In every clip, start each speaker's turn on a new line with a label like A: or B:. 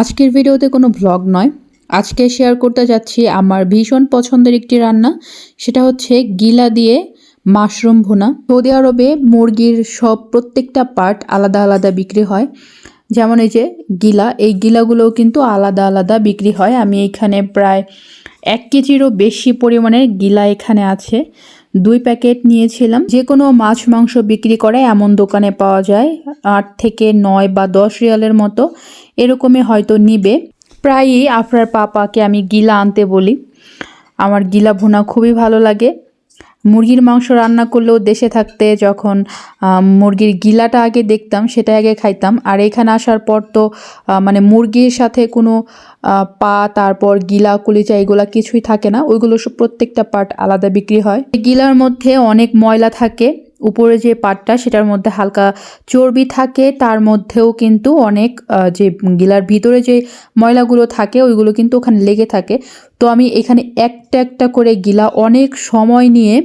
A: আজকের ভিডিওতে কোনো ব্লগ নয়। আজকে শেয়ার করতে যাচ্ছি আমার ভীষণ পছন্দের একটি রান্না। সেটা হচ্ছে গিলা দিয়ে মাশরুম ভুনা। সৌদি আরবে মুরগির সব প্রত্যেকটা পার্ট আলাদা আলাদা বিক্রি হয়। যেমন এই যে গিলা, এই গিলাগুলোও কিন্তু আলাদা আলাদা বিক্রি হয়। আমি এখানে প্রায় এক কেজিরও বেশি পরিমাণে গিলা এখানে আছে। দুই প্যাকেট নিয়েছিলাম। যে কোনো মাছ মাংস বিক্রি করে এমন দোকানে পাওয়া যায়। আট থেকে নয় বা দশ রিয়ালের মতো। এরকমই হয়তো নিবে। প্রায়ই আফরার পাপাকে আমি গিলা আনতে বলি। আমার গিলা ভুনা খুবই ভালো লাগে। মুরগির মাংস রান্না করলেও দেশে থাকতে যখন মুরগির গিলাটা আগে দেখতাম, সেটা আগে খাইতাম। আর এখানে আসার পর তো মানে মুরগির সাথে কোনো পা, তারপর গিলা, কলিচা এগুলা কিছুই থাকে না। ওইগুলো সব প্রত্যেকটা পার্ট আলাদা বিক্রি হয়। গিলার মধ্যে অনেক ময়লা থাকে। উপরে যে পাটটা সেটার মধ্যে হালকা চর্বি থাকে, তার মধ্যেও কিন্তু অনেক যে গিলার ভিতরে যে ময়লাগুলো থাকে ওইগুলো কিন্তু ওখানে লেগে থাকে। তো আমি এখানে একটা একটা করে গিলা অনেক সময় নিয়ে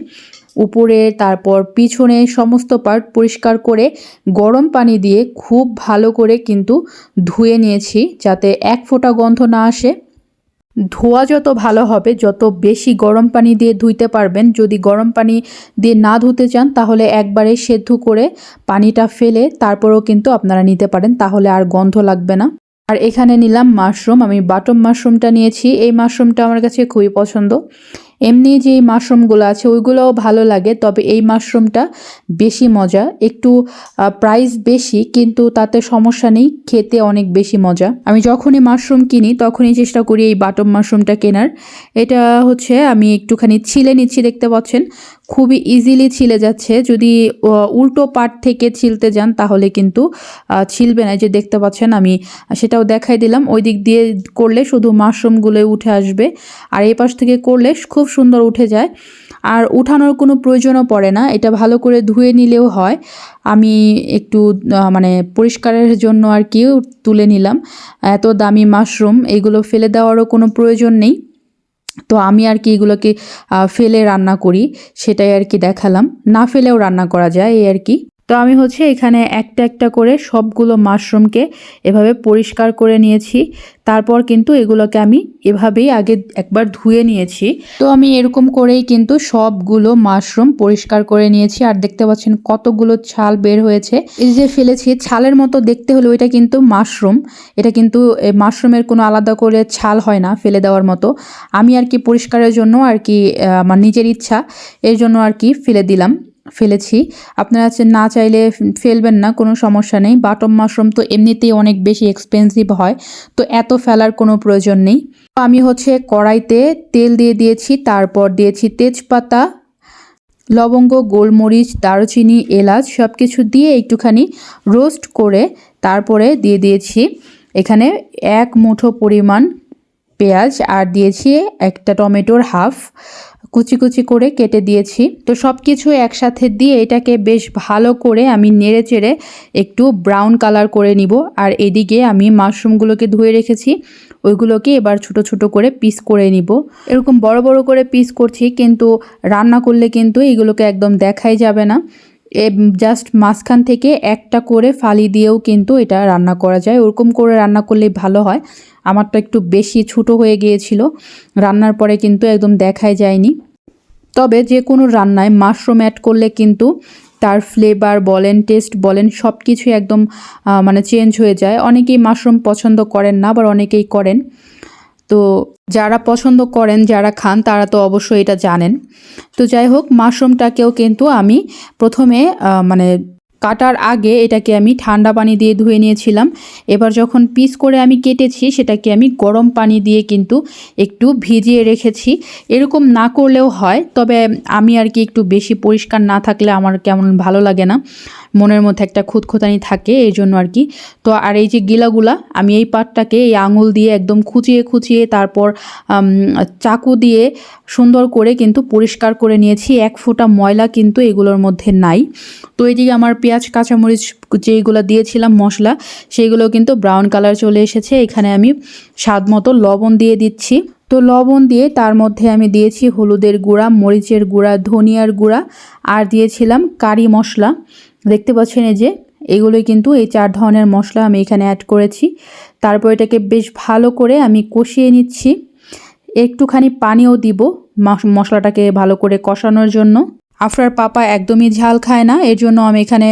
A: উপরে, তারপর পিছনে সমস্ত পার্ট পরিষ্কার করে গরম পানি দিয়ে খুব ভালো করে কিন্তু ধুয়ে নিয়েছি যাতে এক ফোঁটা গন্ধ না আসে। ধোয়া যত ভালো হবে, যত বেশি গরম পানি দিয়ে ধুইতে পারবেন, যদি গরম পানি দিয়ে না ধুতে চান, তাহলে একবারে সেদ্ধ করে পানিটা ফেলে তারপরেও কিন্তু আপনারা নিতে পারেন, তাহলে আর গন্ধ লাগবে না। আর এখানে নিলাম মাশরুম, আমি বাটম মাশরুমটা নিয়েছি, এই মাশরুমটা আমার কাছে খুবই পছন্দ। এমনি যে মাশরুমগুলো আছে, ওইগুলোও ভালো লাগে, তবে এই মাশরুমটা বেশি মজা। একটু প্রাইস বেশি, কিন্তু তাতে সমস্যা নেই, খেতে অনেক বেশি মজা। আমি যখনই মাশরুম কিনি, তখনই চেষ্টা করি এই বাটম মাশরুমটা কেনার। এটা হচ্ছে, আমি একটুখানি ছিলে নিচ্ছি, দেখতে পাচ্ছেন। খুবই ইজিলি ছিলে যাচ্ছে। যদি উল্টো পাট থেকে ছিলতে যান, তাহলে কিন্তু ছিলবে না। যে দেখতে পাচ্ছেন, আমি সেটাও দেখাই দিলাম। ওই দিক দিয়ে করলে শুধু মাশরুমগুলো উঠে আসবে। আর এই পাশ থেকে করলে খুব সুন্দর উঠে যায়। আর উঠানোর কোনো প্রয়োজনও পড়ে না। এটা ভালো করে ধুয়ে নিলেও হয়। আমি একটু মানে পরিষ্কারের জন্য আর কি তুলে নিলাম। এত দামি মাশরুম, এগুলো ফেলে দেওয়ারও কোনো প্রয়োজন নেই। তো আমি আর কি এগুলোকে ফেলে রান্না করি। সেটাই আর কি দেখালাম। না ফেলেও রান্না করা যায়, এই আর কি। তো আমি হচ্ছে এখানে একটা একটা করে সবগুলো মাশরুমকে এভাবে পরিষ্কার করে নিয়েছি। তারপর কিন্তু এগুলোকে আমি এভাবেই আগে একবার ধুয়ে নিয়েছি। তো আমি এরকম করেই কিন্তু সবগুলো মাশরুম পরিষ্কার করে নিয়েছি। আর দেখতে পাচ্ছেন কতগুলো ছাল বের হয়েছে। এই যে ফেলেছি, ছালের মতো দেখতে হলো এটা কিন্তু মাশরুম। এটা কিন্তু মাশরুমের কোনো আলাদা করে ছাল হয় না ফেলে দেওয়ার মতো। আমি আর কি পরিষ্কারের জন্য আর কি আমার নিজের ইচ্ছা, এর জন্য আর কি ফেলে দিলাম। ফেলেছি। আপনারা না চাইলে ফেলবেন না, কোনো সমস্যা নেই। বাটম মাশরুম তো এমনিতেই অনেক বেশি এক্সপেন্সিভ হয়, তো এত ফেলার কোনো প্রয়োজন নেই। আমি হচ্ছে কড়াইতে তেল দিয়ে দিয়েছি, তারপর দিয়েছি তেজপাতা, লবঙ্গ, গোলমরিচ, দারুচিনি, এলাচ সব কিছু দিয়ে একটুখানি রোস্ট করে তারপরে দিয়ে দিয়েছি এখানে এক মুঠো পরিমাণ পেঁয়াজ, আর দিয়েছি একটা টমেটোর হাফ কুচি কুচি করে কেটে দিয়েছি। তো সব কিছু একসাথে দিয়ে এটাকে বেশ ভালো করে আমি নেড়ে চেড়ে একটু ব্রাউন কালার করে নিব। আর এদিকে আমি মাশরুমগুলোকে ধুয়ে রেখেছি। ওইগুলোকে এবার ছোট ছোট করে পিস করে নিব। এরকম বড় বড় করে পিস করছি, কিন্তু রান্না করলে কিন্তু এগুলোকে একদম দেখাই যাবে না। জাস্ট মাঝখান থেকে একটা করে ফালি দিয়েও কিন্তু এটা রান্না করা যায়। ওরকম করে রান্না করলেই ভালো হয়। আমারটা একটু বেশি ছোটো হয়ে গিয়েছিল। রান্নার পরে কিন্তু একদম দেখাই যায়নি। তবে যে কোনো রান্নায় মাশরুম অ্যাড করলে কিন্তু তার ফ্লেভার বলেন টেস্ট বলেন সব কিছুই একদম মানে চেঞ্জ হয়ে যায়। অনেকেই মাশরুম পছন্দ করেন না, আবার অনেকেই করেন। তো যারা পছন্দ করেন, যারা খান, তারা তো অবশ্যই এটা জানেন। তো যাই হোক, মাশরুমটাকেও কিন্তু আমি প্রথমে মানে কাটার আগে এটাকে আমি ঠান্ডা পানি দিয়ে ধুয়ে নিয়েছিলাম। এবার যখন পিস করে আমি কেটেছি, সেটাকে আমি গরম পানি দিয়ে কিন্তু একটু ভিজিয়ে রেখেছি। এরকম না করলেও হয়, তবে আমি আর কি একটু বেশি পরিষ্কার না থাকলে আমার কেমন ভালো লাগে না। মনের মধ্যে একটা খুঁতখুতানি থাকে, এই জন্য আর কি। তো আর এই যে গিলাগুলা, আমি এই পাটটাকে এই আঙুল দিয়ে একদম খুঁচিয়ে খুঁচিয়ে তারপর চাকু দিয়ে সুন্দর করে কিন্তু পরিষ্কার করে নিয়েছি। এক ফোঁটা ময়লা কিন্তু এগুলোর মধ্যে নাই। তো এইদিকে আমার পেঁয়াজ কাঁচামরিচ যেইগুলো দিয়েছিলাম মশলা, সেইগুলো কিন্তু ব্রাউন কালার চলে এসেছে। এখানে আমি স্বাদ মতো লবণ দিয়ে দিচ্ছি। তো লবণ দিয়ে তার মধ্যে আমি দিয়েছি হলুদের গুঁড়া, মরিচের গুঁড়া, ধনিয়ার গুঁড়া, আর দিয়েছিলাম কারি মশলা। দেখতে পাচ্ছেন এই যে, এগুলোই কিন্তু এই চার ধরনের মশলা আমি এখানে অ্যাড করেছি। তারপর এটাকে বেশ ভালো করে আমি কষিয়ে নিচ্ছি। একটুখানি পানিও দিব মশলাটাকে ভালো করে কষানোর জন্য। আফরার পাপা একদমই ঝাল খায় না, এর জন্য আমি এখানে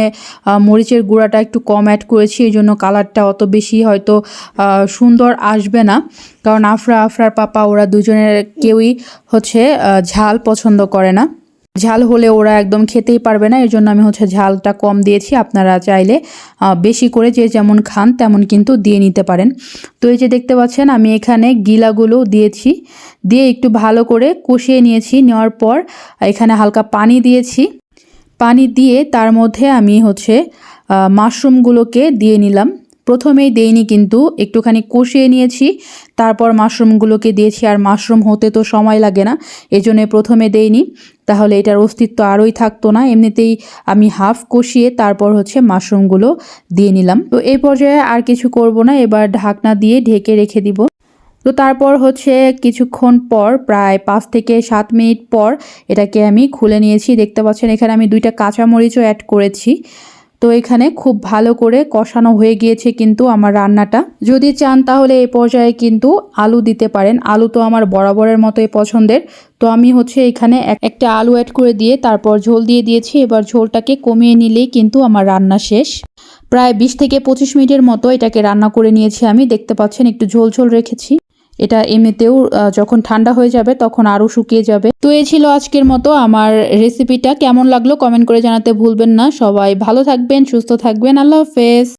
A: মরিচের গুঁড়াটা একটু কম অ্যাড করেছি এই জন্য কালারটা অত বেশি হয়তো সুন্দর আসবে না। কারণ আফরা, আফরার পাপা ওরা দুজনের কেউই হচ্ছে ঝাল পছন্দ করে না। ঝাল হলে ওরা একদম খেতেই পারবে না এর জন্য আমি হচ্ছে ঝালটা কম দিয়েছি। আপনারা চাইলে বেশি করে যে যেমন খান তেমন কিন্তু দিয়ে নিতে পারেন। তো এই যে দেখতে পাচ্ছেন, আমি এখানে গিলাগুলো দিয়েছি। দিয়ে একটু ভালো করে কষিয়ে নিয়েছি, নেওয়ার পর এখানে হালকা পানি দিয়েছি। পানি দিয়ে তার মধ্যে আমি হচ্ছে মাশরুমগুলোকে দিয়ে নিলাম। প্রথমেই দেইনি কিন্তু একটুখানি কষিয়ে নিয়েছি, তারপর মাশরুমগুলোকে দিয়েছি আর মাশরুম হতে তো সময় লাগে না এই জন্য প্রথমে দেইনি। তাহলে এটার অস্তিত্ব আরোই থাকতো না, এমনিতেই আমি হাফ কষিয়ে তারপর হচ্ছে মাশরুমগুলো দিয়ে নিলাম। তো এই পর্যায়ে আর কিছু করব না, এবার ঢাকনা দিয়ে ঢেকে রেখে দিব। তো তারপর হচ্ছে কিছুক্ষণ পর, প্রায় পাঁচ থেকে সাত মিনিট পর, এটাকে আমি খুলে নিয়েছি। দেখতে পাচ্ছেন এখানে আমি দুইটা কাঁচামরিচও অ্যাড করেছি। তো এখানে খুব ভালো করে কষানো হয়ে গিয়েছে কিন্তু আমার রান্নাটা। যদি চান তাহলে এই পর্যায়ে কিন্তু আলু দিতে পারেন। আলু তো আমার বরাবরের মতোই পছন্দের। তো আমি হচ্ছে এখানে এক- একটা আলু অ্যাড করে দিয়ে তারপর ঝোল দিয়ে দিয়েছি। এবার ঝোলটাকে কমিয়ে নিলেই কিন্তু আমার রান্না শেষ। প্রায় বিশ থেকে পঁচিশ মিনিটের মতো এটাকে রান্না করে নিয়েছি আমি। দেখতে পাচ্ছেন একটু ঝোল ঝোল রেখেছি। এটা এমনিতেও যখন ঠান্ডা হয়ে যাবে তখন আরও শুকিয়ে যাবে। তো এ ছিল আজকের মতো আমার রেসিপিটা কেমন লাগল কমেন্ট করে জানাতে ভুলবেন না। সবাই ভালো থাকবেন, সুস্থ থাকবেন। আল্লাহ হাফেজ।